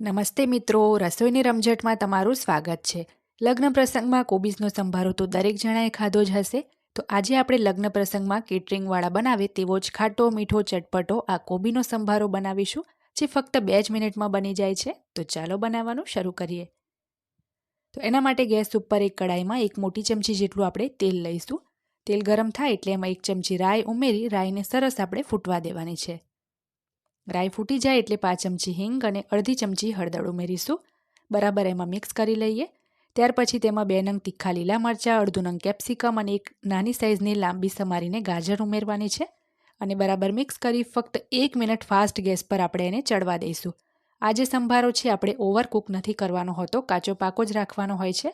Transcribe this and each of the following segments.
નમસ્તે મિત્રો રસોઈની રમઝટમાં તમારું સ્વાગત છે. લગ્ન પ્રસંગમાં કોબીજનો સંભારો તો દરેક જણાએ ખાધો જ હશે. તો આજે આપણે લગ્ન પ્રસંગમાં કેટરિંગવાળા બનાવે તેવો જ ખાટો, મીઠો ચટપટો આ કોબીનો સંભારો બનાવીશું, જે ફક્ત બે જ મિનિટમાં બની જાય છે. તો ચાલો બનાવવાનું શરૂ કરીએ. તો એના માટે ગેસ ઉપર એક કડાઈમાં એક મોટી ચમચી જેટલું આપણે તેલ લઈશું. તેલ ગરમ થાય એટલે એમાં એક ચમચી રાઈ ઉમેરી રાઈને સરસ આપણે ફૂટવા દેવાની છે. રાઈ ફૂટી જાય એટલે પાંચ ચમચી હિંગ અને અડધી ચમચી હળદર ઉમેરીશું. બરાબર એમાં મિક્સ કરી લઈએ. ત્યાર પછી તેમાં બે નંગ તીખા લીલા મરચાં, અડધું નંગ કેપ્સિકમ અને એક નાની સાઇઝની લાંબી સમારીને ગાજર ઉમેરવાની છે. અને બરાબર મિક્સ કરી ફક્ત એક મિનિટ ફાસ્ટ ગેસ પર આપણે એને ચડવા દઈશું. આ જે સંભારો છે, આપણે ઓવરકુક નથી કરવાનો હોતો, કાચો પાકો જ રાખવાનો હોય છે.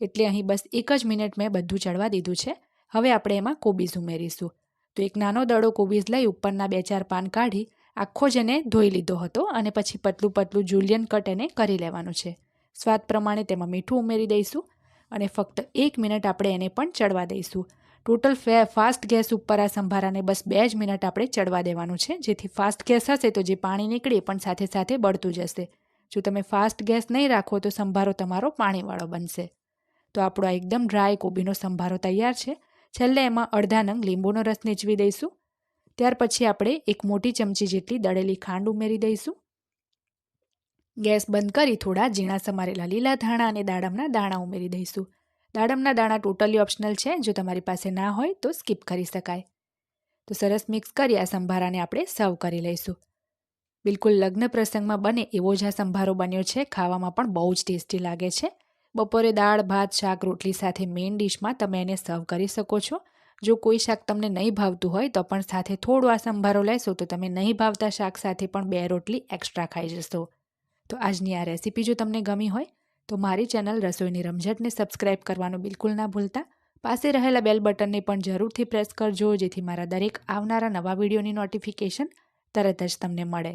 એટલે અહીં બસ એક જ મિનિટ મેં બધું ચડવા દીધું છે. હવે આપણે એમાં કોબીઝ ઉમેરીશું. તો એક નાનો દડો કોબીઝ લઈ ઉપરના બે ચાર પાન કાઢી આખો જ એને ધોઈ લીધો હતો અને પછી પતલું પતલું જુલિયન કટ એને કરી લેવાનું છે. સ્વાદ પ્રમાણે તેમાં મીઠું ઉમેરી દઈશું અને ફક્ત એક મિનિટ આપણે એને પણ ચડવા દઈશું. ટોટલ ફે ફાસ્ટ ગેસ ઉપર આ સંભારાને બસ બે જ મિનિટ આપણે ચડવા દેવાનું છે. જેથી ફાસ્ટ ગેસ હશે તો જે પાણી નીકળે પણ સાથે સાથે બળતું જશે. જો તમે ફાસ્ટ ગેસ નહીં રાખો તો સંભારો તમારો પાણીવાળો બનશે. તો આપણો આ એકદમ ડ્રાય કોબીનો સંભારો તૈયાર છે. છેલ્લે એમાં અડધા નંગ લીંબુનો રસ નીચવી દઈશું. ત્યાર પછી આપણે એક મોટી ચમચી જેટલી દળેલી ખાંડ ઉમેરી દઈશું. ગેસ બંધ કરી થોડા ઝીણા સમારેલા લીલા ધાણા અને દાડમના દાણા ઉમેરી દઈશું. દાડમના દાણા ટોટલી ઓપ્શનલ છે, જો તમારી પાસે ના હોય તો સ્કીપ કરી શકાય. તો સરસ મિક્સ કરી આ સંભારાને આપણે સર્વ કરી લઈશું. બિલકુલ લગ્ન પ્રસંગમાં બને એવો જ આ સંભારો બન્યો છે, ખાવામાં પણ બહુ જ ટેસ્ટી લાગે છે. બપોરે દાળ, ભાત, શાક, રોટલી સાથે મેઇન ડિશમાં તમે એને સર્વ કરી શકો છો. જો કોઈ શાક તમને નહીં ભાવતું હોય તો પણ સાથે થોડો આ સંભારો લેશો તો તમે નહીં ભાવતા શાક સાથે પણ બે રોટલી એક્સ્ટ્રા ખાઈ જશો. તો આજની આ રેસીપી જો તમને ગમી હોય તો મારી ચેનલ રસોઈની રમઝટને સબસ્ક્રાઇબ કરવાનું બિલકુલ ના ભૂલતા. પાસે રહેલા બેલ બટનને પણ જરૂરથી પ્રેસ કરજો જેથી મારા દરેક આવનારા નવા વિડીયોની નોટિફિકેશન તરત જ તમને મળે.